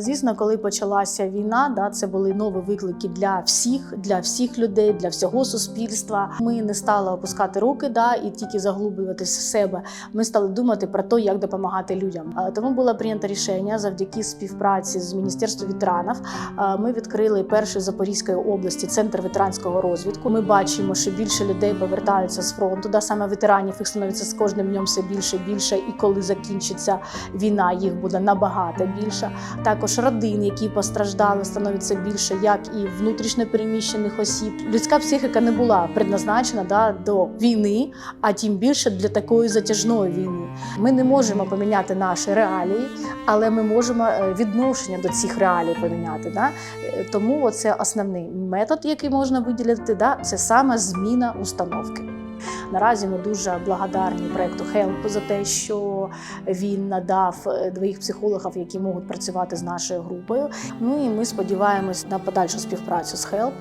Звісно, коли почалася війна, да, це були нові виклики для всіх, для всіх людей, для всього суспільства. Ми не стали опускати руки, да, і тільки заглублюватися в себе. Ми стали думати про те, як допомагати людям. Тому було прийнято рішення завдяки співпраці з міністерством ветеранів. Ми відкрили перший Запорізької області центр ветеранського розвитку. Ми бачимо, що більше людей повертаються з фронту. Да, саме ветеранів їх становиться з кожним днем все більше більше. І коли закінчиться війна, їх буде набагато більше. Також родин, які постраждали, становиться більше, як і внутрішньо переміщених осіб. Людська психіка не була предназначена да, до війни, а тим більше для такої затяжної війни. Ми не можемо поміняти наші реалії, але ми можемо е, відношення до цих реалій поміняти. Да? Е, Тому це основний метод, який можна виділити, да, це саме зміна установки. Наразі ми дуже благодарні проекту HELP за те, що він надав двох психологів, які можуть працювати з нашою групою. Ну і ми сподіваємось на подальшу співпрацю з HELP,